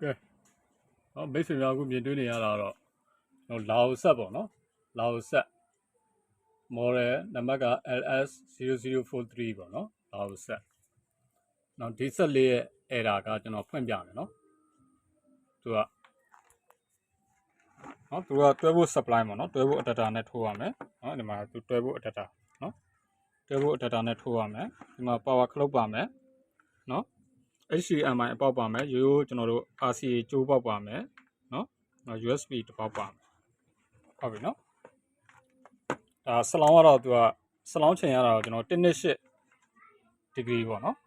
ကဲဟောမိတ်ဆွေများအခုမြင်တွေ့နေရတာတော့ကျွန်တော်လာအိုဆက်ပေါ့နော်လာအိုဆက် model နံပါတ်က LS0043 ပေါ့နော်လာအိုဆက်နောက်ဒီဆက်လေးရဲ့ error ကကျွန်တော်ဖွင့်ပြမယ်နော်သူကနော်သူကတွဲဖို့ supply ပေါ့နော်တွဲဖို့ adapter နဲ့ထိုးရမယ်နော်ဒီမှာသူတွဲဖို့ adapter နော်တွဲဖို့ adapter နဲ့ထိုးရမယ်ဒီမှာ power clock ပါမယ်နော် HDMI အပေါက်ပါမယ်ရိုးရိုးကျွန်တော်တို့ RCA ကြိုးပေါက်ပါမယ်နော်နောက် USB တစ်ပေါက်ပါမယ်ဟုတ်ပြီနော်ဒါဆလောင်းကတော့သူကဆလောင်းချိန်ရတာတော့ကျွန်တော်1.8 degree ပေါ့နော်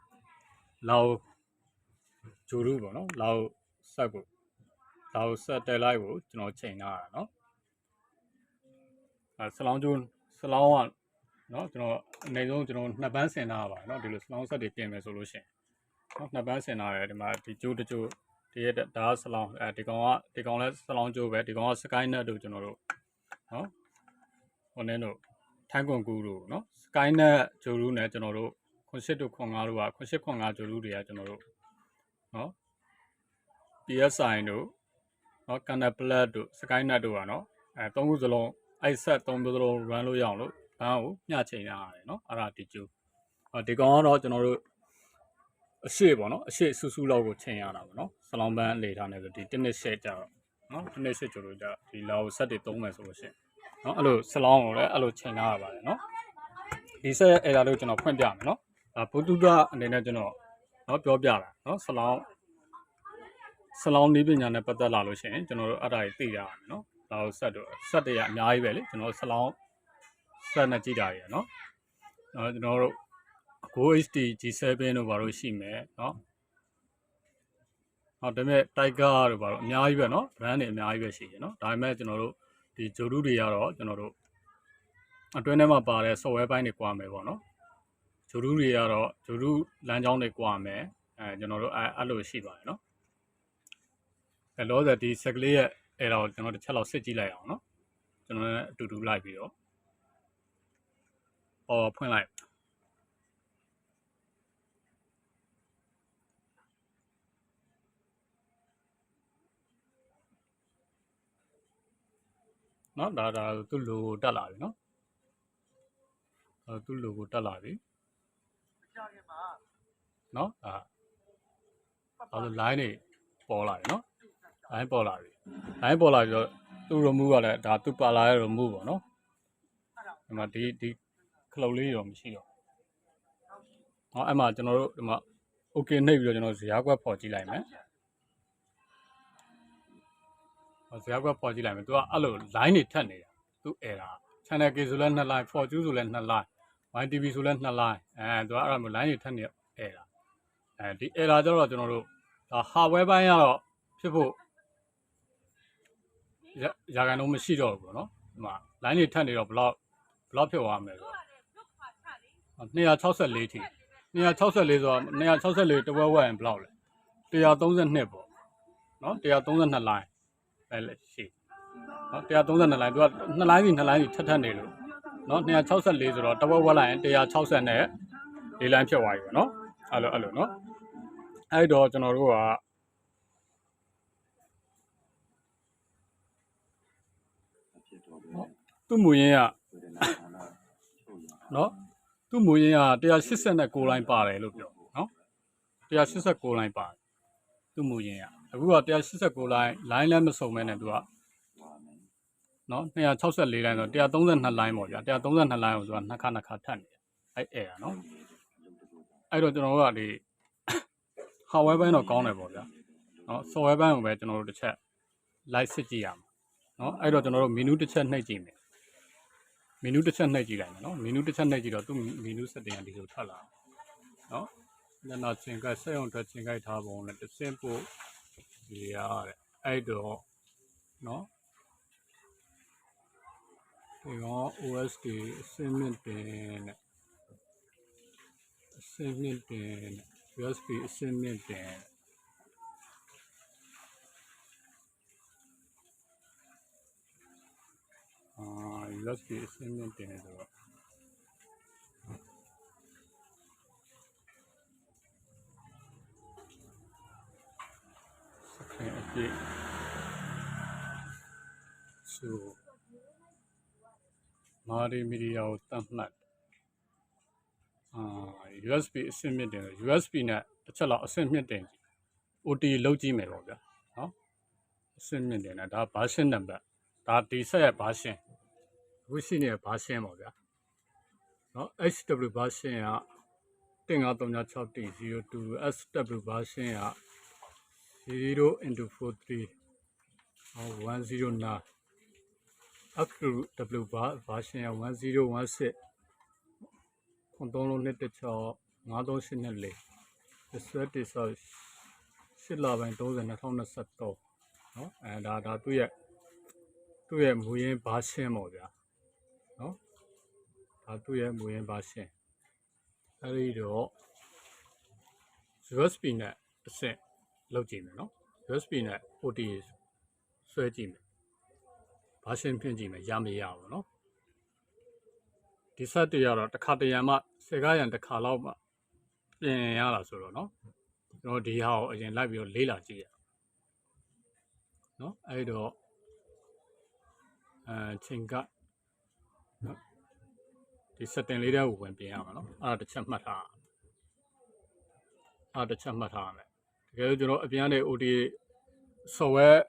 လောက်ဂျိုရူပေါ့နော်လောက်ဆက်ကိုလောက်ဆက်တက်လိုက်ကိုကျွန်တော်ချိန်ထားတာနော်အဲဆလောင်းကျိုးဆလောင်းကနော်ကျွန်တော်အနေဆုံးကျွန်တော်နှစ်ပန်းဆင်ထားပါเนาะဒီလိုဆလောင်းဆက်တွေပြင်မယ်ဆိုလို့ရှိရင် နော်နှစ်ပန်းဆင်လာတယ်ဒီမှာဒီကျိုးတကျိုးဒီရဲ့ဒါဆလောင်းအဲဒီကောင်ကဒီကောင်လဲဆလောင်းကျိုးပဲဒီကောင်က sky net တို့ကျွန်တော်တို့နော်ဟိုနည်းတို့ထိုင်းကွန်ကူတို့နော် sky net ဂျိုရူးနဲ့ကျွန်တော်တို့ခွန်ရှစ်တို့ခွန်ငါတို့ကခွန်ရှစ်ခွန်ငါဂျိုရူးတွေကကျွန်တော်တို့နော် PSI တို့နော် Canal Plus တို့ sky net တို့ကနော်အဲသုံးခုစလုံးအဲ့ဆက်သုံးခုစလုံး run လို့ရအောင်လို့ဘန်းကိုမျှချိန်ရရတယ်နော်အဲ့ဒါဒီကျိုးဟောဒီကောင်ကတော့ကျွန်တော်တို့ အရှိပေါ့နော်အရှိဆူဆူလောက်ကိုချိန်ရတာပေါ့နော်ဆလောင်းပန်းလေထားနေဆိုဒီတစ်နှစ်ရှက်ကြတော့နော်တစ်နှစ်ရှက်ကျလို့ကြဒီလောက်ဆက်တွေသုံးမယ်ဆိုလို့ရှိရင်နော်အဲ့လိုဆလောင်းကိုလည်းအဲ့လိုချိန်ထားရပါတယ်နော်ဒီဆက်အဲ့ဒါလို့ကျွန်တော်ဖွင့်ပြမယ်နော်ဒါဘုသူဒအနေနဲ့ကျွန်တော်နော်ပြောပြတာနော်ဆလောင်းဆလောင်းနည်းပညာနဲ့ပတ်သက်လာလို့ရှိရင်ကျွန်တော်တို့အဲ့ဒါကြီးသိရအောင်နော်ဒါကိုဆက်တော့ဆက်တွေကအများကြီးပဲလေကျွန်တော်ဆလောင်းဆက်နဲ့ကြည့်တာရယ်နော်နော်ကျွန်တော်တို့ Go HD G7 တို့ဘာလို့ရှိမယ်เนาะဟောဒါပေမဲ့ Tiger တို့ဘာလို့အများကြီးပဲเนาะ brand တွေအများကြီးပဲရှိတယ်เนาะဒါပေမဲ့ကျွန်တော်တို့ဒီဂျိုဒူတွေကတော့ကျွန်တော်တို့အတွင်းထဲမှာပါတဲ့ software ဘိုင်းတွေကွာမယ်ပေါ့เนาะဂျိုဒူတွေကတော့ဂျိုဒူလမ်းကြောင်းတွေကွာမယ်အဲကျွန်တော်တို့အဲအဲ့လိုရှိပါတယ်เนาะအဲလောဆယ်ဒီဆက်ကလေးရဲ့အဲ့တော့ကျွန်တော်တစ်ချက်လောက်စစ်ကြည့်လိုက်အောင်เนาะကျွန်တော်လည်းအတူတူလိုက်ပြီးတော့ဟောဖွင့်လိုက် နော်ဒါဒါသူ့လိုကိုတက်လာပြီနော်အဲသူ့လိုကိုတက်လာပြီနော်အာအဲလို line တွေပေါ်လာပြီနော် line ပေါ်လာပြီ line ပေါ်လာပြီးတော့သူ့ remove ကလည်းဒါသူ့ပါလာရဲ့ remove ပေါ့နော်ဒီမှာဒီဒီ cloud လေးတော့မရှိတော့ဟောအဲ့မှာကျွန်တော်တို့ဒီမှာ okay နှိပ်ပြီးတော့ကျွန်တော်ဇာကွက်ပေါ်ကြည့်လိုက်မယ် ဇာတ်ကွက်ပေါ်ကြည့်လိုက်မယ်သူကအဲ့လို line တွေထပ်နေတာသူ့ error channel K ဆိုလဲ2 line fortune ဆိုလဲ2 line YTV ဆိုလဲ2 line အဲသူကအဲ့လို line တွေထပ်နေ error အဲဒီ error ကျတော့ကျွန်တော်တို့ဒါ hardware ဘိုင်းကတော့ဖြစ်ဖို့ရရာခိုင်နှုန်းမရှိတော့ဘူးပေါ့နော်ဒီမှာ line တွေထပ်နေတော့ဘလောက်ဘလောက်ဖြစ်သွားမလဲဆိုတော့264ထိ264ဆိုတော့264တဝက်ဝက်ရင်ဘလောက်လဲ132ပေါ့နော်132 line ပဲလေရှိနော်132 line သူက2 line စီ2 line စီထပ်ထပ်နေလို့နော်264ဆိုတော့တဝက်ဝက်လိုက်ရင်160နဲ့၄ line ဖြစ်သွားပြီပေါ့နော်အဲ့လိုအဲ့လိုနော်အဲ့တော့ကျွန်တော်တို့ကသူ့မူရင်းကနော်သူ့မူရင်းက189 line ပါတယ်လို့ပြောနော်189 line ပါတယ်သူ့မူရင်းက အခုက189 line line လည်းမစုံမဲနဲ့သူကနော်264 line ဆို132 line ပေါ့ဗျာ132 line ကိုသူကနှစ်ခါနှစ်ခါထပ်နေတယ်အဲ့အဲ့อ่ะနော်အဲ့တော့ကျွန်တော်တို့ကဒီ hardware ဘိုင်းတော့ကောင်းတယ်ပေါ့ဗျာနော် software ဘိုင်းကိုပဲကျွန်တော်တို့တစ်ချက် live စစ်ကြည့်ရမှာနော်အဲ့တော့ကျွန်တော်တို့ menu တစ်ချက်နှိပ်ကြည့်မယ် menu တစ်ချက်နှိပ်ကြည့်လိုက်မယ်နော် menu တစ်ချက်နှိပ်ကြည့်တော့သူ့ menu setting ကဒီလိုထွက်လာနော်ညနာချင်းကဆက်အောင်ထွက်ချင်းကြိုက်ထားပုံနဲ့တစ်စင်းပို့ ဒီရတဲ့အဲ့တော့နော်ဒီက OSD အစင်းမြင့်တင်နဲ့အစင်းမြင့်တင်နဲ့ USB အစင်းမြင့်တင်အာ USB အစင်းမြင့်တင်ဆိုတော့ စခရဒီဆိုမာရီမီဒီယာကိုတတ်မှတ်အာ USB အဆင့်မြင့်တယ် USB နဲ့တစ်ချက်လောက်အဆင့်မြင့်တယ် OT လောက်ကြည့်မယ်ပေါ့ဗျာနော်အဆင့်မြင့်တယ်နဲ့ဒါ version number ဒါဒီဆက်ရဲ့ version အခုရှိနေတဲ့ version ပေါ့ဗျာနော် HW version က1536002 SW version က 0 into 43ဟော109 XW version က1016ခွန်သုံးလုံးနှစ်တစ်ချော9384နဲ့လေဆွဲတိဆော8လပိုင်း30 2023နော်အဲဒါဒါသူ့ရဲ့သူ့ရဲ့မူရင်းဘာရှင်းပေါ့ဗျာနော်ဒါသူ့ရဲ့မူရင်းဘာရှင်းအဲဒီတော့ USB နဲ့တစ်ဆင့် လောက်ကြည့်မယ်နော် USB နဲ့ OTA ဆွဲကြည့်မယ်ဘာရှင်းဖြင့်ကြည့်မယ်ရမရဘူးနော်ဒီဆက်တရတော့တစ်ခါတရံမှစေကားရံတစ်ခါလောက်မှပြင်ရတာဆိုတော့နော်ကျွန်တော်ဒီဟာကိုအရင်လိုက်ပြီးတော့လေးလာကြည့်ရနော်အဲ့တော့အဲချိန်ကနော်ဒီ setting လေးတဲ့ကိုဝင်ပြင်ရမှာနော်အဲ့ဒါတစ်ချက်မှတ်ထားအဲ့ဒါတစ်ချက်မှတ်ထားရမယ် တကယ်လို့ကျွန်တော်အပြင်ကနေ OTA software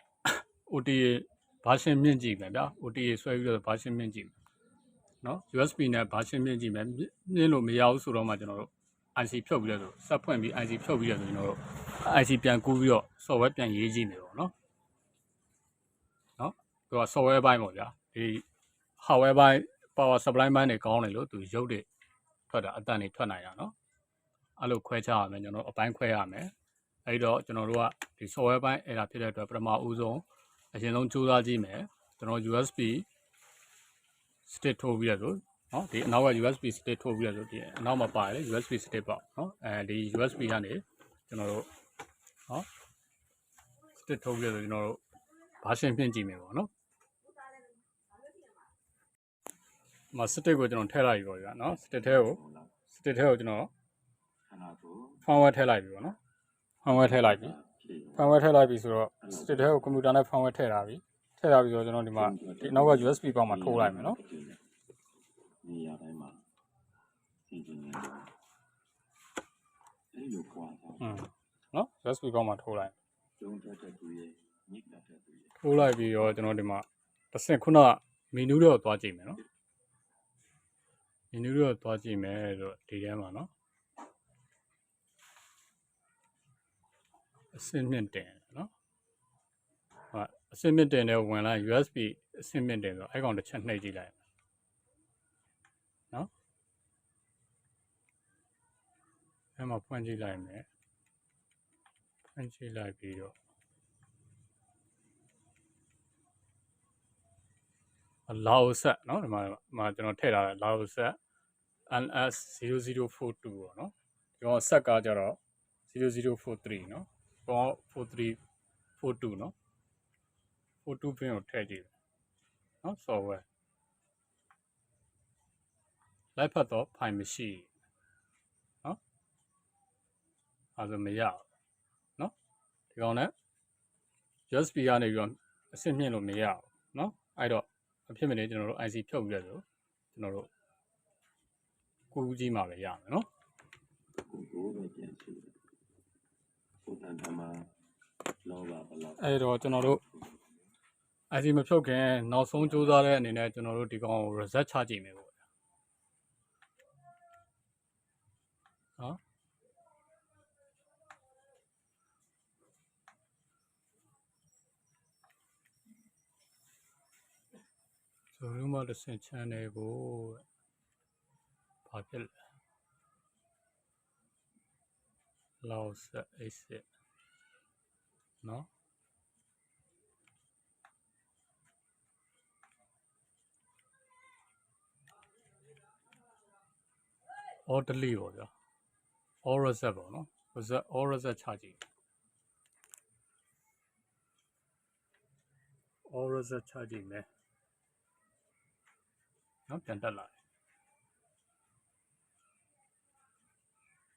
OTA version မြင့်ကြည့်မယ်ဗျာ OTA ဆွဲပြီးတော့ version မြင့်ကြည့်မယ်နော် USB နဲ့ version မြင့်ကြည့်မယ်မြင့်လို့မရဘူးဆိုတော့မှကျွန်တော်တို့ IC ဖြုတ်ပြီးတော့စက်ဖွင့်ပြီး IC ဖြုတ်ပြီးတော့ကျွန်တော်တို့ IC ပြန်ကူးပြီးတော့ software ပြန်ရေးကြည့်မယ်ပေါ့နော်နော်သူက software ဘိုင်းပေါ့ဗျာဒီ hardware ဘိုင်း power supply ဘိုင်းတွေကောင်းတယ်လို့သူရုပ်တွေထွက်တာအတန်တွေထွက်နိုင်တာနော်အဲ့လိုခွဲခြားရမယ်ကျွန်တော်တို့အပိုင်းခွဲရမယ် အဲ့တော့ကျွန်တော်တို့ကဒီ software ဘိုင်းအဲ့ဒါဖြစ်တဲ့အတွက်ပထမဦးဆုံးအရင်ဆုံးစူးစမ်းကြည့်မယ်ကျွန်တော် USB stick ထိုးပြီးတော့နော်ဒီအနောက်က USB stick ထိုးပြီးတော့ဒီအနောက်မှာပါတယ် USB stick ပေါ့နော်အဲဒီ USB ကနေကျွန်တော်တို့နော် stick ထိုးပြီးတော့ကျွန်တော်တို့ဘာရှင်းဖြင့်ကြည့်မယ်ပေါ့နော်မ stick ကိုကျွန်တော်ထည့်လိုက်ပြီပေါ့ဗျာနော် stick ထဲကို stick ထဲကိုကျွန်တော် firmware ထည့်လိုက်ပြီပေါ့နော် ဖန်ဝဲထည့်လိုက်ပြီဖန်ဝဲထည့်လိုက်ပြီဆိုတော့ state ထဲကိုကွန်ပျူတာနဲ့ဖန်ဝဲထည့်ထားပြီထည့်ထားပြီဆိုတော့ကျွန်တော်ဒီမှာဒီနောက်က USB ပေါက်မှာထိုးလိုက်မယ်နော်နေရာတိုင်းမှာစီစဉ်နေတယ်အဲ့လိုပွားတာနော် USB ပေါက်မှာထိုးလိုက်ကျုံတက်တဲ့သူရဲ့ညစ်တက်တဲ့သူရဲ့ထိုးလိုက်ပြီးတော့ကျွန်တော်ဒီမှာတစ်ဆင့်ခုနမီနူးတော့သွားကြည့်မယ်နော်မီနူးတော့သွားကြည့်မယ်ဆိုတော့ဒီထဲမှာနော် အဆင့်မြင့်တင်เนาะဟာအဆင့်မြင့်တင်တဲ့ဝင်လိုက် USB အဆင့်မြင့်တင်ဆိုအဲ့ကောင်တစ်ချက်နှိပ်ကြည့်လိုက်เนาะအဲ့မှာဖွင့်ကြည့်လိုက်မယ်ဖွင့်ကြည့်လိုက်ပြီးတော့ လာအိုဆက်เนาะဒီမှာဒီမှာကျွန်တော်ထည့်ထားတယ်လာအိုဆက် NS 0042ပေါ့เนาะဒီကောင်ဆက်ကကြတော့0043เนาะ ကောင်4342เนาะ42 pin ကိုထည့်ကြည့်တယ်เนาะ software လိုက်ဖတ်တော့ file မရှိเนาะအဲဒါမရဘူးเนาะဒီကောင်နဲ့ USB ကနေပြီးတော့အဆင့်မြင့်လို့မရဘူးเนาะအဲ့တော့အဖြစ်မနေကျွန်တော်တို့ IC ဖြုတ်ပြီးတော့ကျွန်တော်တို့ကူးကြီးမှာပဲရမယ်နော် ကိုကိုပဲပြန်ရှိ တယ်ကိုတန်တမှာလောဘဘလောက်အဲ့တော့ကျွန်တော်တို့ IC မဖြုတ်ခင်နောက်ဆုံးစူးစမ်းတဲ့အနေနဲ့ကျွန်တော်တို့ဒီကောင်ကို reset ချကြည့်မယ်ပေါ့ဗျာနော်ဆိုလို့မှတစ်ဆင့် channel ကိုဘာဖြစ်လဲ လောက်ဆက် exit နော် orderly ပေါ့ဗျာ all reset ပေါ့နော် reset all reset ချကြည့် all reset ချကြည့်မယ်နော်ပြန်တက်လာ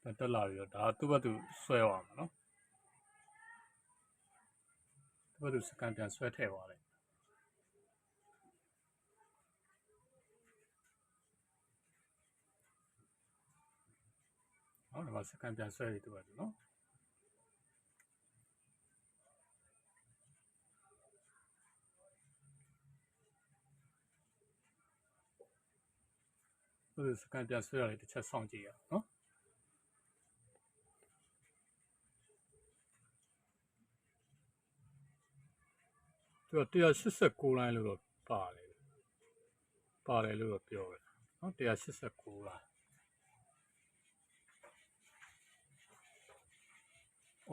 တယ်ပြန်တက်လာပြီးတော့ဒါသူ့ဘက်သူဆွဲသွားမှာနော်သူ့သူစကန်ပြန်ဆွဲထည့်သွားတယ်ဟုတ်တယ်မှာစကန်ပြန်ဆွဲပြီးသူကနော်သူ့သူစကန်ပြန်ဆွဲရတယ်တစ်ချက်စောင့်ကြည့်ရအောင်နော် သူက189လိုင်းလို့တော့ပါတယ်ပါတယ်လို့တော့ပြောတယ်နော်189လိုင်း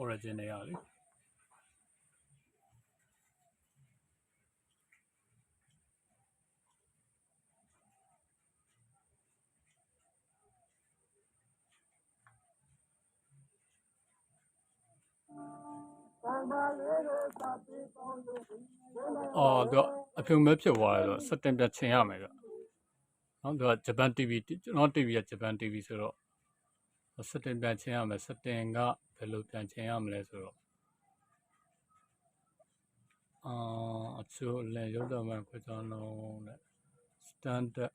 origin တွေရလေ အော်သူကအဖြုံမဲ့ဖြစ်သွားတယ်ဆိုတော့စက်တင်ပြချင်ရမယ်ဗျနော်သူကဂျပန် TV ကျွန်တော် TV ကဂျပန် TV ဆိုတော့စက်တင်ပြန်ချင်ရမယ်စက်တင်ကဘယ်လိုပြန်ချင်ရမလဲဆိုတော့အာအချို့လည်းရုပ်တော်မှခွကြောင်းလုံးနဲ့ standard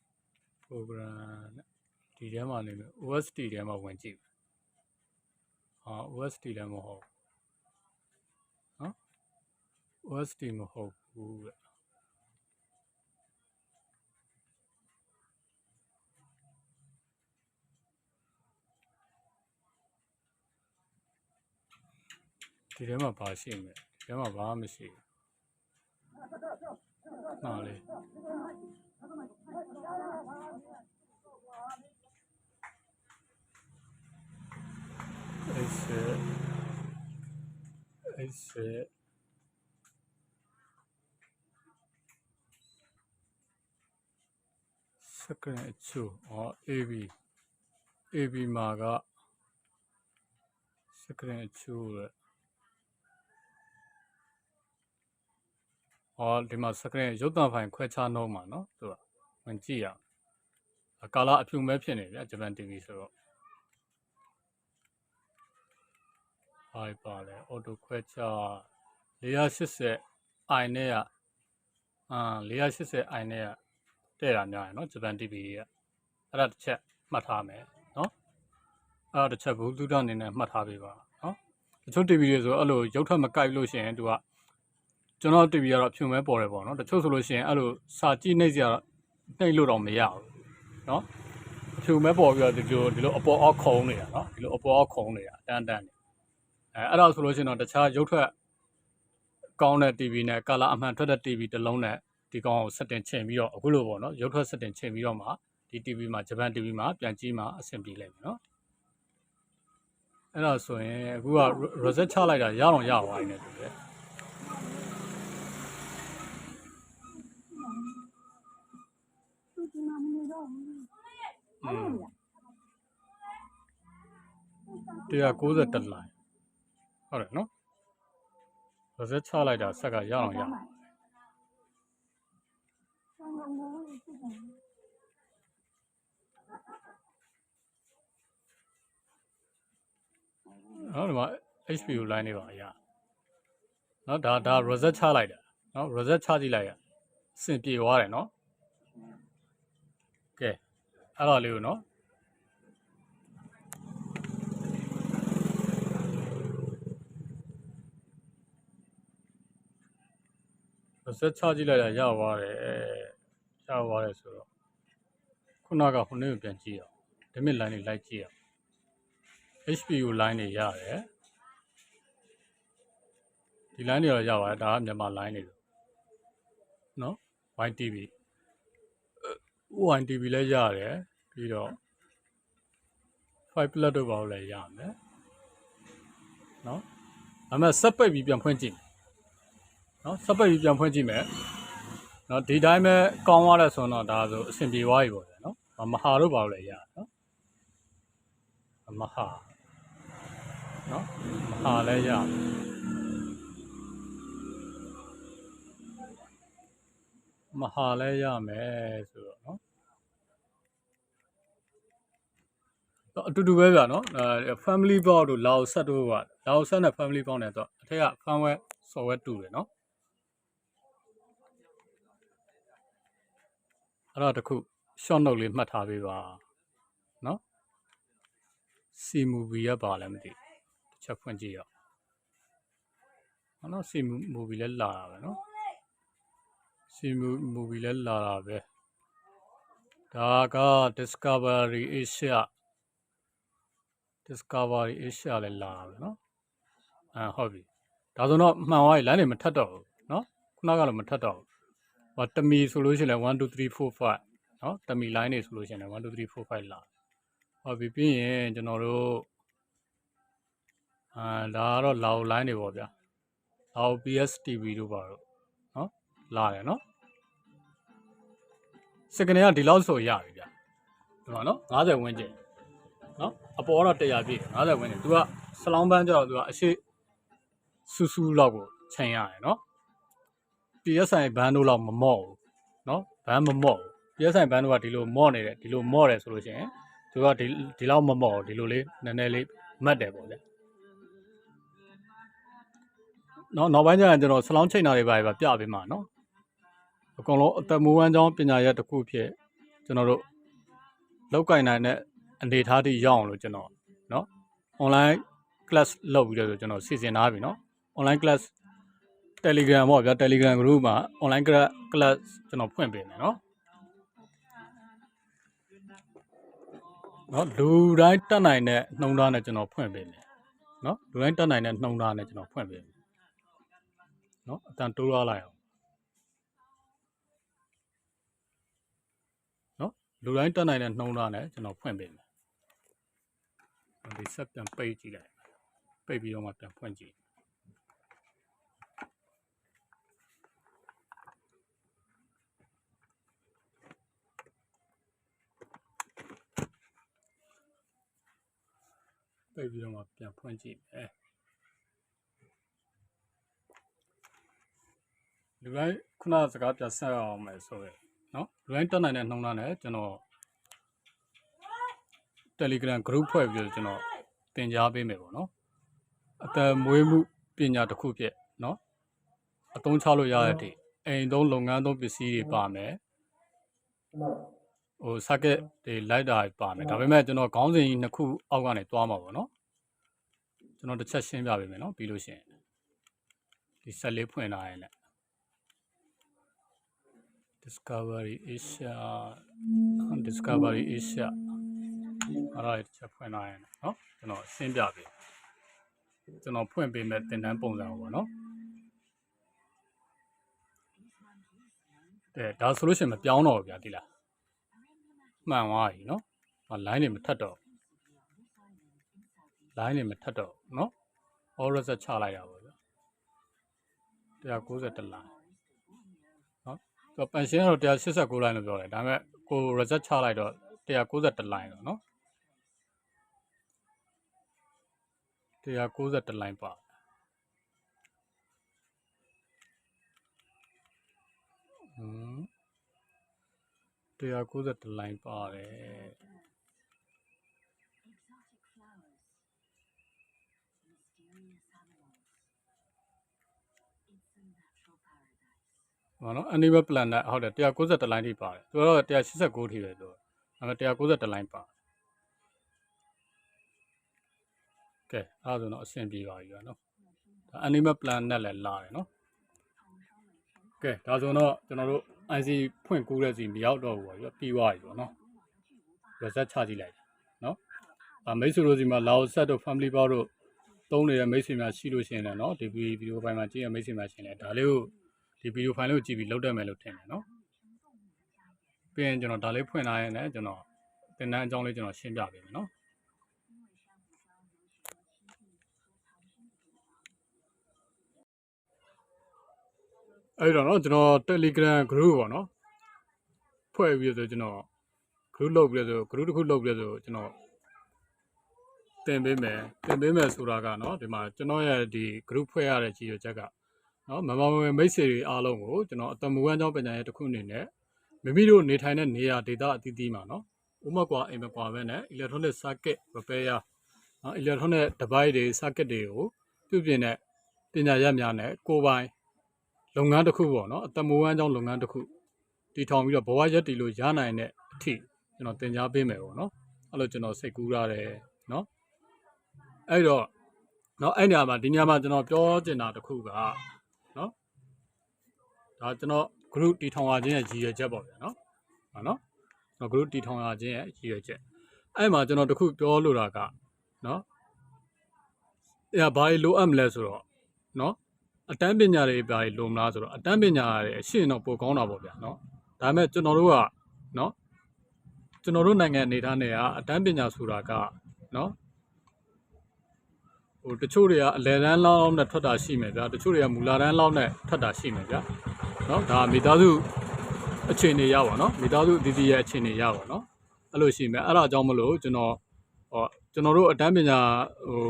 program နဲ့ဒီထဲမှာနေမယ် OST ထဲမှာဝင်ကြည့်မယ်အာ OST လည်းမဟုတ်နော် OST မဟုတ်ဘူးတဲ့ဒီထဲမှာဘာရှိမလဲဒီထဲမှာဘာမှမရှိဘူးဟာလေအဲ့စအဲ့စစက second အချို့အော် AB AB မှာက second အချို့တဲ့အော်ဒီမှာ second ရုပ်သံဖိုင်ခွဲခြားနှုံးမှာနော်သူကဝင်ကြည့်ရအောင်ကာလာအဖြူမဲဖြစ်နေဗျဂျပန် TV ဆိုတော့အိုင်ပါလေအော်တိုခွဲခြား480 i နဲ့ကအာ480 i နဲ့က တဲ့တာများရယ်နော်ဂျပန် TV ရဲ့အဲ့ဒါတစ်ချက်မှတ်ထားမယ်နော်အဲ့ဒါတစ်ချက်ဘူးလူတော်အနေနဲ့မှတ်ထားပေးပါနော်တချို့ TV တွေဆိုအဲ့လိုရုပ်ထွက်မကိုက်လို့ရှိရင်သူကကျွန်တော် TV ကတော့ဖြုံမဲပေါ်တယ်ပေါ့နော်တချို့ဆိုလို့ရှိရင်အဲ့လိုစာကြည့်နေစရာနှိမ့်လို့တော့မရဘူးနော်ဖြုံမဲပေါ်ပြီးတော့ဒီလိုဒီလိုအပေါ်အောက်ခုံနေတာနော်ဒီလိုအပေါ်အောက်ခုံနေတာတန်းတန်းနေအဲအဲ့ဒါဆိုလို့ရှိရင်တော့တခြားရုပ်ထွက်ကောင်းတဲ့ TV နဲ့ color အမှန်ထွက်တဲ့ TV တစ်လုံးနဲ့ ဒီကောင်ကိုစတင်ချိန်ပြီးတော့အခုလိုပေါ့နော်ရုပ်ထွက်စတင်ချိန်ပြီးတော့မှဒီ TV မှာဂျပန် TV မှာပြန်ကြည့်မှအဆင်ပြေလိမ့်မယ်နော်အဲ့တော့ဆိုရင်အခုက reset ချလိုက်တာရအောင်ရသွားနေတယ်တူတယ်တရား90တက်လိုက်ဟုတ်တယ်နော် reset ချလိုက်တာဆက်ကရအောင်ရအောင် နော်ဒီမှာ HPU line တွေပါအရာနော်ဒါဒါ reset ချလိုက်တာနော် reset ချကြည့်လိုက်ရအဆင်ပြေသွားတယ်နော်ကဲအဲ့တော့လေးကိုနော်ဆက်ချကြည့်လိုက်တာရသွားတယ် ရသွားတယ်ဆိုတော့ခုနကခုနေ့ကိုပြန်ကြည့်အောင်ဒီမြစ် line တွေလိုက်ကြည့်အောင် HPU line တွေရတယ်ဒီ line တွေတော့ရပါတယ်ဒါကမြန်မာ line တွေနော် YTV အဲ YTV လည်းရတယ်ပြီးတော့5 plus တို့ပါလို့လည်းရမယ်နော်ဒါပေမဲ့စက်ပိတ်ပြီးပြန်ဖွင့်ကြည့်နော်စက်ပိတ်ပြီးပြန်ဖွင့်ကြည့်မယ် နော်ဒီတိုင်းပဲကောင်းသွားတဲ့ဆိုတော့ဒါဆိုအဆင်ပြေသွားပြီပေါ့ဗျာနော်မဟာတို့ပါလို့လည်းရတယ်နော်မဟာနော်မဟာလည်းရမဟာလည်းရမယ်ဆိုတော့နော်တော့အတူတူပဲဗျာနော်အဲ family box တို့ lao set တို့က lao set နဲ့ family box နဲ့တော့အထက်က firmware software တူတယ်နော် အဲ့ဒါတစ်ခု short note လေးမှတ်ထားပေးပါနော် C movie ရပါလဲမသိဘူးတစ်ချက်ဖွင့်ကြည့်ရအောင်နော် C movie လဲလာတာပဲနော် C movie လဲလာတာပဲဒါက Discovery Asia Discovery Asia လဲလာတာပဲနော်အဲဟုတ်ပြီဒါဆိုတော့မှန်သွားပြီ line တွေမထပ်တော့ဘူးနော်ခုနကလည်းမထပ်တော့ဘူး ဟောတမီဆိုလို့ရှိရင်လည်း1 2 3 4 5နော်တမီ line တွေဆိုလို့ရှိရင်လည်း1 2 3 4 5လာဟုတ်ပြီပြီးရင်ကျွန်တော်တို့အာဒါကတော့လောင် line တွေပေါ့ဗျာလောင် PSTV တို့ပါတော့နော်လာတယ်နော်စကနေကဒီလောက်ဆိုရပြီဗျဒီမှာနော်90ဝန်းကျင်နော်အပေါ်ကတော့100ပြည့်90ဝန်းကျင်သူကစလောင်းပန်းကျတော့သူကအရှိစူးစူးလောက်ကိုချိန်ရတယ် နော် PSI ဘန်းတို့လောက်မမော့ဘူးနော်ဘန်းမမော့ဘူး PSI ဘန်းတို့ကဒီလိုမော့နေတယ်ဒီလိုမော့တယ်ဆိုလို့ရှိရင်သူကဒီဒီလောက်မမော့ဘူးဒီလိုလေးနည်းနည်းလေးမတ်တယ်ပေါ့ဗျနော်နောက်ပိုင်းကျရင်ကျွန်တော်ဆလောင်းချိန်တာတွေပါပဲပြပေးမှာနော်အကုန်လုံးအသက်မူဝမ်းကြောင်းပညာရပ်တစ်ခုဖြစ်ကျွန်တော်တို့လောက်ကင်နိုင်တဲ့အနေအထားတိရောက်အောင်လို့ကျွန်တော်နော် online class လုပ်ပြီးတော့ကျွန်တော်စီစဉ်ထားပြီနော် online class Telegram ပေါ့ဗျာ Telegram group မှာ online class class ကျွန်တော်ဖွင့်ပေးမယ်နော်နော်လူတိုင်းတက်နိုင်တဲ့နှုံသားနဲ့ကျွန်တော်ဖွင့်ပေးမယ်နော်လူတိုင်းတက်နိုင်တဲ့နှုံသားနဲ့ကျွန်တော်ဖွင့်ပေးမယ်နော်အတန်တိုးရလိုက်အောင်နော်လူတိုင်းတက်နိုင်တဲ့နှုံသားနဲ့ကျွန်တော်ဖွင့်ပေးမယ်ဒီဆက်ပြန်ပိတ်ကြည့်လိုက်ပိတ်ပြီးတော့မှပြန်ဖွင့်ကြည့် ပိတ်ပြီးတော့မှပြန်ဖွင့်ကြည့်မယ်လူတိုင်းခုနစကားပြန်ဆက်အောင်မယ်ဆိုရယ်နော်လူတိုင်းတက်နိုင်တဲ့နှုံးသားနဲ့ကျွန်တော် Telegram group ဖွဲ့ပြီးတော့ကျွန်တော်တင် जा ပေးမယ်ပေါ့နော်အတမွေးမှုပညာတစ်ခုဖြစ်နော်အသုံးချလို့ရတဲ့အထိအိမ်သုံးလုပ်ငန်းသုံးပစ္စည်းတွေပါမယ် ဟို circuit တွေလိုက်တာပါမယ်ဒါပေမဲ့ကျွန်တော်ခေါင်းစဉ်ကြီးနှစ်ခုအောက်ကနေသွားမှာပေါ့နော်ကျွန်တော်တစ်ချက်ရှင်းပြပေးမယ်နော်ပြီးလို့ရှိရင်ဒီဆက်လေးဖွင့်လာရင်လည်း discovery asia discovery asia အဲ့ဒါတစ်ချက်ဖွင့်လာရင်နော်ကျွန်တော်ရှင်းပြပေးကျွန်တော်ဖွင့်ပေးမဲ့သင်တန်းပုံစံပေါ့နော်အဲဒါဆိုလို့ရှိရင်မပြောင်းတော့ဘူးဗျာတိလား မှန်သွားပြီနော်။လိုင်းတွေမထတ်တော့လိုင်းတွေမထတ်တော့နော်။ all reset ချလိုက်တာပေါ့ဗျာ။191လိုင်းနော်။သူပန်ရှင်းတော့189လိုင်းလို့ပြောတယ်။ဒါပေမဲ့ကို reset ချလိုက်တော့191လိုင်းတော့နော်။191လိုင်းပါ။ 191 line ပါတယ်ဟောနော် animal planet ဟုတ်တယ်191 line ထိပါတယ်သူတော့189ထိပဲသူဒါပေမဲ့191 line ပါကဲအဲ့ဒါဆိုတော့အဆင်ပြေပါပြီကွာနော်ဒါ animal planet လည်းလာတယ်နော်ကဲဒါဆိုတော့ကျွန်တော်တို့ IC ဖွင့်ကူးတဲ့စီမရောက်တော့ဘူးပါပြီပြီးသွားပြီပေါ့နော် reset ချကြည့်လိုက်နော်အမိတ်ဆွေတို့စီမှာလာအိုဆက်တို့ family ပေါတို့သုံးနေတဲ့မိတ်ဆွေများရှိလို့ရှိရင်လည်းနော်ဒီဗီဒီယိုပိုင်းမှာကြည့်ရမိတ်ဆွေများရှင်လည်းဒါလေးကိုဒီဗီဒီယိုဖိုင်လေးကိုကြည့်ပြီးလောက်တတ်မယ်လို့ထင်တယ်နော်ပြီးရင်ကျွန်တော်ဒါလေးဖွင့်လာရင်လည်းကျွန်တော်သင်တန်းအကြောင်းလေးကျွန်တော်ရှင်းပြပေးမယ်နော် အဲ့တော့နော်ကျွန်တော် Telegram group ပေါ့နော်ဖွဲ့ပြီးတော့ကျွန်တော် group လုပ်ပြီးတော့ group တစ်ခုလုပ်ပြီးတော့ကျွန်တော်တင်ပေးမယ်တင်ပေးမယ်ဆိုတာကနော်ဒီမှာကျွန်တော်ရဲ့ဒီ group ဖွဲ့ရတဲ့ကြီးရချက်ကနော်မမမမိတ်ဆွေတွေအားလုံးကိုကျွန်တော်အတမူဝမ်းကြောင်းပညာရဲ့တစ်ခုအနေနဲ့မိမိတို့နေထိုင်တဲ့နေရာဒေသအသီးသီးမှာနော်ဥမကွာအိမ်မကွာပဲနဲ့ electronic circuit repair နော် electronic device တွေ circuit တွေကိုပြုပြင်တဲ့ပညာရပ်များနဲ့ကိုယ်ပိုင် လုပ်ငန်းတစ်ခုပေါ့နော်အတမူဝမ်းကြောင်းလုပ်ငန်းတစ်ခုတတီထောင်ပြီးတော့ဘဝရက်တီလို့ရနိုင်တဲ့အထိကျွန်တော်သင်ကြားပေးမယ်ပေါ့နော်အဲ့လိုကျွန်တော်စိတ်ကူးရတယ်နော်အဲ့တော့နော်အဲ့နေရာမှာဒီနေရာမှာကျွန်တော်ပြောချင်တာတစ်ခုကနော်ဒါကျွန်တော် group တီထောင်ရခြင်းရဲ့ရည်ရွယ်ချက်ပေါ့ဗျာနော်ဟာနော်ကျွန်တော် group တီထောင်ရခြင်းရဲ့ရည်ရွယ်ချက်အဲ့မှာကျွန်တော်တစ်ခုပြောလိုတာကနော်အဲ့ဒါဘာတွေလိုအပ်မလဲဆိုတော့နော် အတန်းပညာတွေပါလုံမလားဆိုတော့အတန်းပညာတွေအရှင်တော့ပိုကောင်းတာပေါ့ဗျာနော်ဒါပေမဲ့ကျွန်တော်တို့ကနော်ကျွန်တော်တို့နိုင်ငံအနေထားနဲ့ကအတန်းပညာဆိုတာကနော်ဟိုတချို့တွေကအလယ်တန်းလောက်နဲ့ထွက်တာရှိမယ်ဗျာတချို့တွေကမူလာတန်းလောက်နဲ့ထွက်တာရှိမယ်ဗျာနော်ဒါမိသားစုအခြေအနေရပါတော့မိသားစုအသီးသီးရဲ့အခြေအနေရပါတော့အဲ့လိုရှိမယ်အဲ့ဒါကြောင့်မလို့ကျွန်တော်ဟောကျွန်တော်တို့အတန်းပညာဟို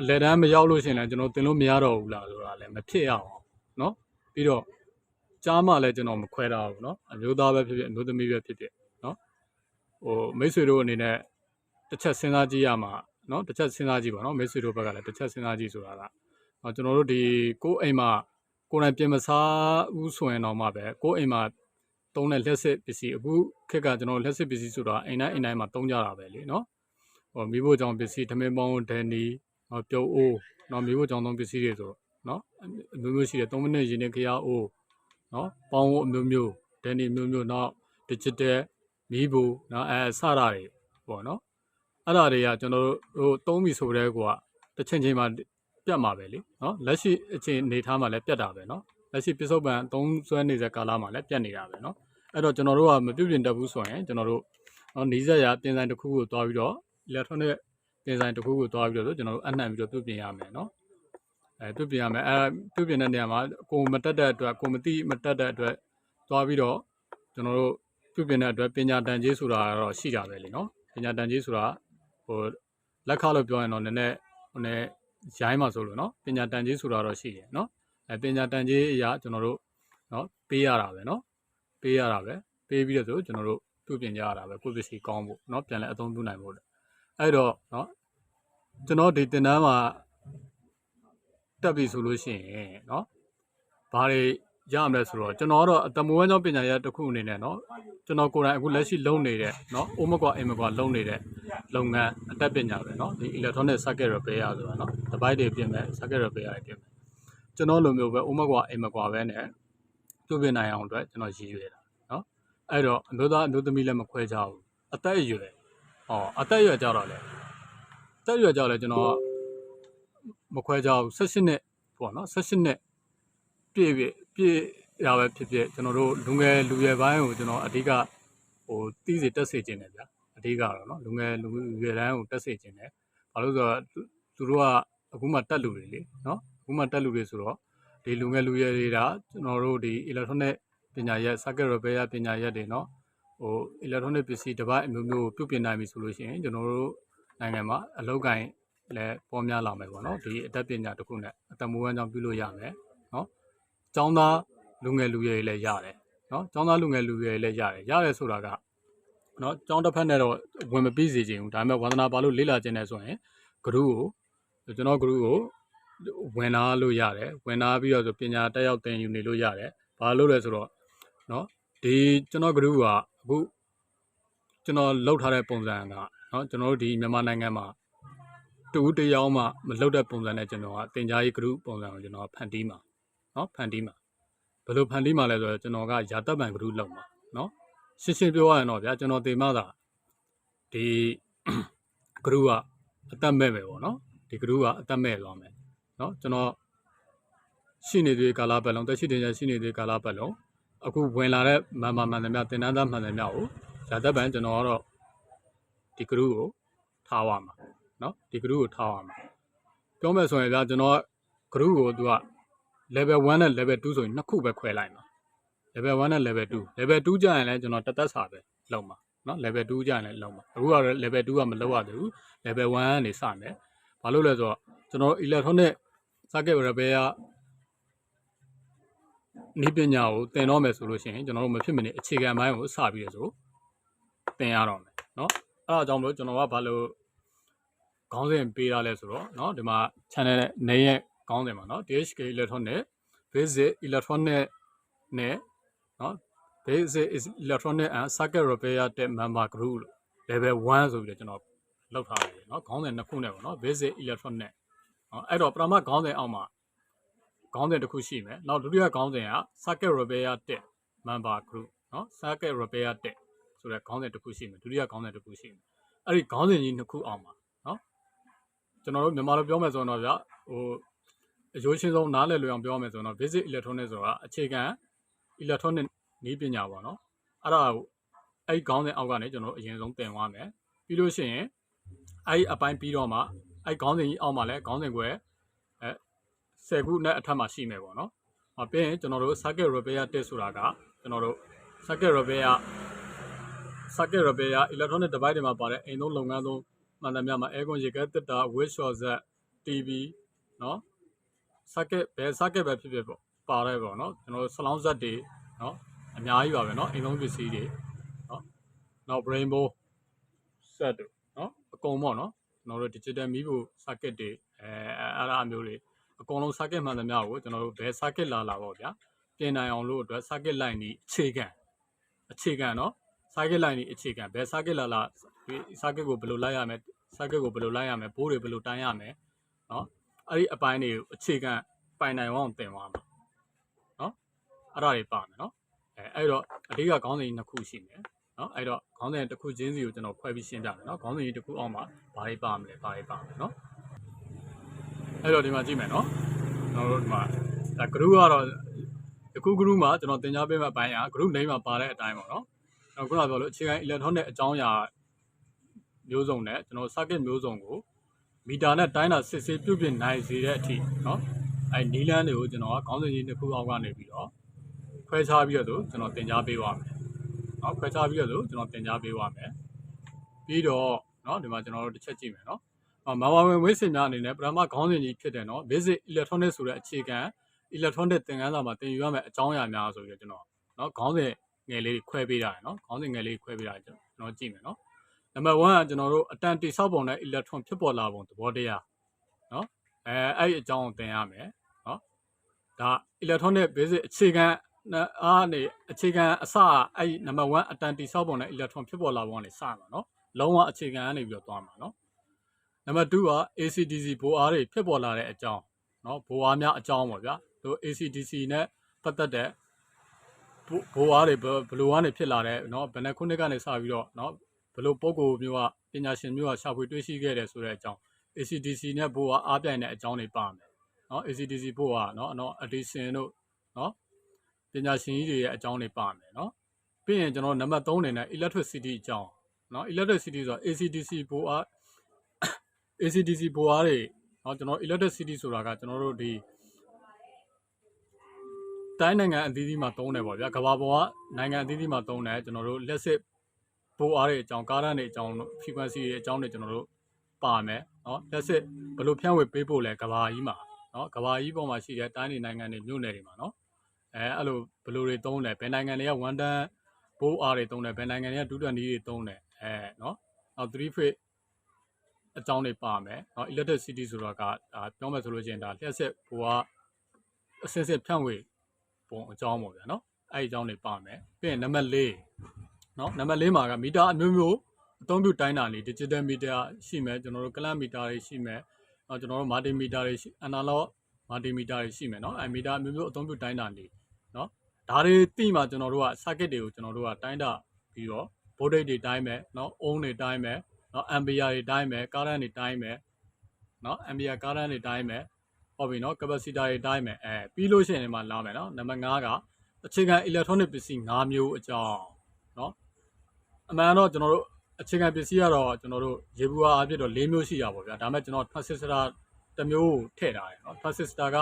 အလက်တန်းမရောက်လို့ရှရင်လည်းကျွန်တော်တင်လို့မရတော့ဘူးလားဆိုတာလည်းမဖြစ်ရအောင်เนาะပြီးတော့ကြားမှလည်းကျွန်တော်မခွဲတာဘူးเนาะအမျိုးသားပဲဖြစ်ဖြစ်အမျိုးသမီးပဲဖြစ်ဖြစ်เนาะဟိုမိတ်ဆွေတို့အနေနဲ့တစ်ချက်စဉ်းစားကြည့်ရမှာเนาะတစ်ချက်စဉ်းစားကြည့်ပါเนาะမိတ်ဆွေတို့ဘက်ကလည်းတစ်ချက်စဉ်းစားကြည့်ဆိုတာကဟောကျွန်တော်တို့ဒီကိုယ်အိမ်မှာကိုယ်တိုင်ပြင်မစားဘူးဆိုရင်တော့မှပဲကိုယ်အိမ်မှာသုံးတဲ့လက်စစ်ပစ္စည်းအခုခက်ကကျွန်တော်လက်စစ်ပစ္စည်းဆိုတာအိမ်တိုင်းအိမ်တိုင်းမှာသုံးကြတာပဲလေเนาะဟောမိဖို့ကြောင့်ပစ္စည်းဓမင်းပေါင်းဒန်နီ နော်ပြုတ်အိုးနော်မိဖို့ကြောင့်သုံးပစ္စည်းတွေဆိုနော်အမျိုးမျိုးရှိတယ်3မိနစ်ရင်းနေခရအိုးနော်ပေါင်းအိုးအမျိုးမျိုးဒန်နီမျိုးမျိုးနောက် digital မီးဘူးနော်အဲစတာတွေပေါ့နော်အဲ့ဒါတွေကကျွန်တော်တို့သုံးပြီဆိုတဲ့ကွာတစ်ချိန်ချိန်မှာပြတ်မှာပဲလေနော်လက်ရှိအချိန်နေထားမှာလည်းပြတ်တာပဲနော်လက်ရှိပစ္စုပန်သုံးဆွဲနေတဲ့ကာလမှာလည်းပြတ်နေတာပဲနော်အဲ့တော့ကျွန်တော်တို့ကမပြုတ်ပြင်တတ်ဘူးဆိုရင်ကျွန်တော်တို့နော်နီးစက်ရပြင်ဆိုင်တစ်ခုကိုတွားပြီးတော့ electronic ပြင်ဆိုင်တစ်ခုကိုတွားပြီးတော့ကျွန်တော်တို့အနှံ့ပြီးတော့ပြုတ်ပြင်ရမယ်နော်အဲပြုတ်ပြင်ရမယ်အဲပြုတ်ပြင်တဲ့နေရာမှာကိုမတက်တဲ့အတွက်ကိုမတိမတက်တဲ့အတွက်တွားပြီးတော့ကျွန်တော်တို့ပြုတ်ပြင်တဲ့အတွက်ပညာတန်ကြီးဆိုတာတော့ရှိတာပဲလေနော်ပညာတန်ကြီးဆိုတာဟိုလက်ခလို့ပြောရင်တော့နည်းနည်းဟိုနည်းရိုင်းမှာဆိုလို့နော်ပညာတန်ကြီးဆိုတာတော့ရှိတယ်နော်အဲပညာတန်ကြီးအရာကျွန်တော်တို့နော်ပေးရတာပဲနော်ပေးရတာပဲပေးပြီးတော့ဆိုကျွန်တော်တို့ပြုတ်ပြင်ကြရတာပဲကိုယ်ပစ္စည်းကောင်းဖို့နော်ပြန်လဲအသုံးပြုနိုင်ဖို့ အဲ့တော့เนาะကျွန်တော်ဒီတင်တန်းမှာတက်ပြီဆိုလို့ရှိရင်เนาะဘာတွေရမလဲဆိုတော့ကျွန်တော်ကတော့အတမွေးကြောင့်ပညာရတစ်ခုအနေနဲ့เนาะကျွန်တော်ကိုယ်တိုင်အခုလက်ရှိလုပ်နေတဲ့เนาะအိုးမကွာအိမ်မကွာလုပ်နေတဲ့လုပ်ငန်းအတက်ပညာပဲเนาะဒီ electronic circuit repair ဆိုတာเนาะတပိုင်းတွေပြင်မဲ့ circuit repair တွေပြင်မဲ့ကျွန်တော်လိုမျိုးပဲအိုးမကွာအိမ်မကွာပဲနဲ့ပြုပြင်နိုင်အောင်အတွက်ကျွန်တော်ရည်ရွယ်တာเนาะအဲ့တော့အမျိုးသားအမျိုးသမီးလည်းမခွဲကြဘူးအသက်အရွယ် ဟောအသက်အရွယ်ကြတော့လေအသက်အရွယ်ကြတော့လေကျွန်တော်မခွဲကြဘူး16နှစ်ပေါ့နော်16နှစ်ပြည့်ပြည့်ပြည့်ရပဲဖြစ်ဖြစ်ကျွန်တော်တို့လူငယ်လူရွယ်ပိုင်းကိုကျွန်တော်အဓိကဟိုတီးစီတက်စေခြင်းတယ်ဗျာအဓိကတော့နော်လူငယ်လူရွယ်တိုင်းကိုတက်စေခြင်းတယ်ဘာလို့ဆိုတော့သူတို့ကအခုမှတက်လူတွေလေနော်အခုမှတက်လူတွေဆိုတော့ဒီလူငယ်လူရွယ်တွေကကျွန်တော်တို့ဒီ electronic ပညာရပ် circuit repair ပညာရပ်တွေနော် ဟို electronic ပစ္စည်းတစ်ပတ်အမျိုးမျိုးပြုပြင်နိုင်ပြီဆိုလို့ရှိရင်ကျွန်တော်တို့နိုင်ငံမှာအလောက်ကိုင်းလည်းပေါ်များလာမယ်ပေါ့နော်ဒီအတတ်ပညာတစ်ခုနဲ့အတမွေးဝမ်းကြောင့်ပြုလို့ရမယ်နော်ကျောင်းသားလူငယ်လူရွယ်တွေလည်းရတယ်နော်ကျောင်းသားလူငယ်လူရွယ်တွေလည်းရတယ်ရတယ်ဆိုတာကနော်ကျောင်းတစ်ဖက်နဲ့တော့ဝင်မပြီးစေချင်ဘူးဒါပေမဲ့ဝါသနာပါလို့လေ့လာခြင်းနဲ့ဆိုရင်ဂရုကိုကျွန်တော်ဂရုကိုဝင်လာလို့ရတယ်ဝင်လာပြီးတော့ဆိုပညာတက်ရောက်သင်ယူနေလို့ရတယ်ဘာလို့လဲဆိုတော့နော်ဒီကျွန်တော်ဂရုက အခုကျွန်တော်လောက်ထားတဲ့ပုံစံကနော်ကျွန်တော်တို့ဒီမြန်မာနိုင်ငံမှာတူတယောက်မှမလောက်တဲ့ပုံစံနဲ့ကျွန်တော်ကတင် जा ရေး group ပုံစံကိုကျွန်တော်ဖန်တီးမှာနော်ဖန်တီးမှာဘယ်လိုဖန်တီးမှာလဲဆိုတော့ကျွန်တော်ကယာတက်ပံ group လောက်မှာနော်ရှင်းရှင်းပြောရရင်တော့ဗျာကျွန်တော်တင်မသာဒီ group ကအသက်မဲ့ပဲပေါ့နော်ဒီ group ကအသက်မဲ့သွားမယ်နော်ကျွန်တော်ရှိနေသေးကာလပတ်လုံးတက်ရှိတင်ရရှိနေသေးကာလပတ်လုံး အခုဝင်လာတဲ့မန်မာမှန်သမျှတင်တန်းသားမှန်သမျှကိုယာတက်ပံကျွန်တော်ကတော့ဒီ group ကိုထားရမှာနော်ဒီ group ကိုထားရမှာပြောမယ်ဆိုရင်ဗျာကျွန်တော် group ကိုသူက level 1နဲ့ level 2ဆိုရင်နှစ်ခုပဲခွဲလိုက်မှာ level 1နဲ့ level 2 level 2ကျရင်လည်းကျွန်တော်တသက်စာပဲလုံးမှာနော် level 2ကျရင်လည်းလုံးမှာအခုကတော့ level 2ကမလောက်ရသေးဘူး level 1ကနေစမယ်ဘာလို့လဲဆိုတော့ကျွန်တော် electronic circuit repair နီးပညာကိုသင်တော့မယ်ဆိုလို့ရှိရင်ကျွန်တော်တို့မဖြစ်မနေအခြေခံပိုင်းကိုစပြီးရဆိုသင်ရတော့မယ်เนาะအဲ့ဒါကြောင့်မလို့ကျွန်တော်ကဘာလို့ခေါင်းစဉ်ပေးရလဲဆိုတော့เนาะဒီမှာ channel နဲ့နေရဲ့ခေါင်းစဉ်ပါเนาะ DHK electronic visit electronic နဲ့เ နော် basic is electronic and circuit repair တဲ့ member group လို့ level 1ဆိုပြီးတော့ကျွန်တော်လောက်ထားတယ်เนาะခေါင်းစဉ်နှစ်ခုနဲ့ပေါ့เนาะ basic electronic เนาะအဲ့တော့ပထမခေါင်းစဉ်အောက်မှာ ခေါင်းစဉ်တစ်ခုရှိမယ်နောက်ဒုတိယခေါင်းစဉ်က circuit repair 1 member group နော် circuit repair 1ဆိုတဲ့ခေါင်းစဉ်တစ်ခုရှိမယ်ဒုတိယခေါင်းစဉ်တစ်ခုရှိမယ်အဲ့ဒီခေါင်းစဉ်ကြီးနှစ်ခုအောင်ပါနော်ကျွန်တော်တို့မြန်မာလိုပြောမယ်ဆိုတော့ဗျဟိုအရိုးရှင်းဆုံးနားလည်လွယ်အောင်ပြောမယ်ဆိုတော့ basic electronic ဆိုတာအခြေခံ electronic နည်းပညာပေါ့နော်အဲ့ဒါကိုအဲ့ဒီခေါင်းစဉ်အောက်ကနေကျွန်တော်အရင်ဆုံးတင်သွားမယ်ပြီးလို့ရှိရင်အဲ့ဒီအပိုင်းပြီးတော့မှအဲ့ဒီခေါင်းစဉ်ကြီးအောက်မှာလည်းခေါင်းစဉ်ကွယ် 10ခုနဲ့အထက်မှာရှိမယ်ပေါ့နော်။အပြင်ကျွန်တော်တို့ circuit repair test ဆိုတာကကျွန်တော်တို့ circuit repair circuit repair electronic device တွေမှာပါတဲ့အိမ်သုံးလုပ်ငန်းသုံးမှန်တယ်များမှာ aircon ရေကဲတစ်တာ wind shortset TV နော် circuit ဘယ် circuit ပဲဖြစ်ဖြစ်ပေါ့ပါတယ်ပေါ့နော်ကျွန်တော်တို့ဆလောင်းဇက်တွေနော်အများကြီးပါပဲနော်အိမ်သုံးပစ္စည်းတွေနော်နောက် brain bowl set တို့နော်အကုန်ပေါ့နော်ကျွန်တော်တို့ digital မီးဖို့ circuit တွေအဲအဲ့အားမျိုးတွေ အကုန်လုံး circuit မှန်သမျှကိုကျွန်တော်တို့ဘယ် circuit လာလာပေါ့ဗျာပြင်နိုင်အောင်လို့အတွက် circuit line ကြီးအခြေခံအခြေခံเนาะ circuit line ကြီးအခြေခံဘယ် circuit လာလာဒီ circuit ကိုဘယ်လိုလိုက်ရမလဲ circuit ကိုဘယ်လိုလိုက်ရမလဲဘိုးတွေဘယ်လိုတိုင်းရမလဲเนาะအဲ့ဒီအပိုင်းတွေကိုအခြေခံပိုင်နိုင်အောင်သင်သွားမှာเนาะအဲ့ဒါတွေပါမယ်เนาะ အဲအဲ့တော့အဓိကခေါင်းစဉ်ကြီးနှစ်ခုရှိမယ်เนาะအဲ့တော့ခေါင်းစဉ်တစ်ခုချင်းစီကိုကျွန်တော်ခွဲပြီးရှင်းပြမယ်เนาะခေါင်းစဉ်ကြီးတစ်ခုအောက်မှာဘာတွေပါမလဲဘာတွေပါမလဲเนาะ အဲ့တော့ဒီမှာကြည့်မယ်နော်ကျွန်တော်တို့ဒီမှာဒါ group ကတော့ယခု group မှာကျွန်တော်သင်ကြားပေးမယ့်အပိုင်းက group name မှာပါတဲ့အတိုင်းပေါ့နော်ကျွန်တော်ခုနပြောလို့အခြေခံ electronic အကြောင်းအရာမျိုးစုံနဲ့ကျွန်တော် circuit မျိုးစုံကိုမီတာနဲ့တိုင်းတာစစ်ဆေးပြုပြင်နိုင်စေတဲ့အထိနော်အဲနီလန်းတွေကိုကျွန်တော်ကခေါင်းစဉ်ကြီးတစ်ခုအောက်ကနေပြီးတော့ခွဲခြားပြီးတော့ကျွန်တော်တင် जा ပေးပါမယ်နော်ခွဲခြားပြီးတော့ကျွန်တော်တင် जा ပေးပါမယ်ပြီးတော့နော်ဒီမှာကျွန်တော်တို့တစ်ချက်ကြည့်မယ်နော် မာဝါဝင်ဝိစင်များအနေနဲ့ပထမခေါင်းစဉ်ကြီးဖြစ်တယ်နော် basic electronic ဆိုတဲ့အခြေခံ electronic သင်ခန်းစာမှာသင်ယူရမယ့်အကြောင်းအရာများဆိုပြီးတော့ကျွန်တော်နော်ခေါင်းစဉ်ငယ်လေးခွဲပေးတာရယ်နော်ခေါင်းစဉ်ငယ်လေးခွဲပေးတာကျွန်တော်ကြည့်မယ်နော်နံပါတ်1ကကျွန်တော်တို့အတန်တိဆောက်ပုံနဲ့ electron ဖြစ်ပေါ်လာပုံသဘောတရားနော်အဲအဲ့ဒီအကြောင်းကိုသင်ရမယ်နော်ဒါ electronic basic အခြေခံအားနေအခြေခံအစအဲ့ဒီနံပါတ်1အတန်တိဆောက်ပုံနဲ့ electron ဖြစ်ပေါ်လာပုံကနေစမှာနော်လုံးဝအခြေခံကနေပြီးတော့သွားမှာနော် နံပါတ်2က ACDC ဘိုအားတွေဖြစ်ပေါ်လာတဲ့အကြောင်းเนาะဘိုအားများအကြောင်းပေါ့ဗျာသူ ACDC နဲ့ပတ်သက်တဲ့ဘိုအားတွေဘယ်လိုကနေဖြစ်လာတဲ့เนาะဘယ်နှခုနှစ်ကနေစပြီးတော့เนาะဘယ်လိုပုံကိုမျိုးကပညာရှင်မျိုးကရှာဖွေတွေ့ရှိခဲ့တယ်ဆိုတဲ့အကြောင်း ACDC နဲ့ဘိုအားအားပြိုင်တဲ့အကြောင်းတွေပါမယ်เนาะ ACDC ဘိုအားเนาะเนาะ addition တို့เนาะ ပညာရှင်ကြီးတွေရဲ့အကြောင်းတွေပါမယ်เนาะပြီးရင်ကျွန်တော်နံပါတ်3အနေနဲ့ electricity အကြောင်းเนาะ electricity ဆိုတော့ ACDC ဘိုအား ACDC ဘိုအားတွေเนาะကျွန်တော် electricity ဆိုတာကကျွန်တော်တို့ဒီတိုင်းနိုင်ငံအသီးသီးမှာသုံးတယ်ပေါ့ဗျာကမ္ဘာပေါ်ကနိုင်ငံအသီးသီးမှာသုံးတယ်ကျွန်တော်တို့လက်စစ်ဘိုအားတွေအကြောင်းကားရန်တွေအကြောင်း frequency တွေအကြောင်းတွေကျွန်တော်တို့ပါမယ်เนาะလက်စစ်ဘယ်လိုဖြန့်ဝေပေးဖို့လဲကမ္ဘာကြီးမှာเนาะကမ္ဘာကြီးပေါ်မှာရှိတဲ့တိုင်းတွေနိုင်ငံတွေမြို့နယ်တွေမှာเนาะ အဲအဲ့လိုဘယ်လိုတွေသုံးလဲဘယ်နိုင်ငံတွေက1တန်းဘိုးအားတွေသုံးတယ်ဘယ်နိုင်ငံတွေက2တန်းနီးတွေသုံးတယ်အဲเนาะနောက်3 feet အကြောင်းတွေပါမယ်နော် electricity ဆိုတာကပြောမယ်ဆိုလို့ချင်းဒါလျှက်ဆက်ကိုကအစစ်စစ်ဖြန့်ဝေပုံအကြောင်းပေါ့ဗျာနော်အဲ့ဒီအကြောင်းတွေပါမယ်ပြီးရင်နံပါတ်၄နော်နံပါတ်၄မှာကမီတာအမျိုးမျိုးအသုံးပြုတိုင်းတာလေး digital meter ရှိမယ်ကျွန်တော်တို့ clamp meter တွေရှိမယ်နော်ကျွန်တော်တို့ multimeter တွေရှိ analog multimeter တွေရှိမယ်နော်အဲ meter အမျိုးမျိုးအသုံးပြုတိုင်းတာလေးနော်ဒါတွေသိမှကျွန်တော်တို့က circuit တွေကိုကျွန်တော်တို့ကတိုင်းတာပြီးတော့ voltage တွေတိုင်းမယ်နော် ohm တွေတိုင်းမယ် နော် ampere တွေတိုင်းမယ် current တွေတိုင်းမယ်နော် ampere current တွေတိုင်းမယ်ဟုတ်ပြီနော် capacitor တွေတိုင်းမယ်အဲပြီးလို့ရှိရင်ဒီမှာလာမယ်နော်နံပါတ်5ကအခြေခံ electronic ပစ္စည်း5မျိုးအကြောင်းနော်အမှန်တော့ကျွန်တော်တို့အခြေခံပစ္စည်းကတော့ကျွန်တော်တို့ရေဘူးအားအဖြစ်တော့၄မျိုးရှိတာပေါ့ဗျာဒါပေမဲ့ကျွန်တော် transistor တစ်မျိုးထည့်ထားတယ်နော် transistor က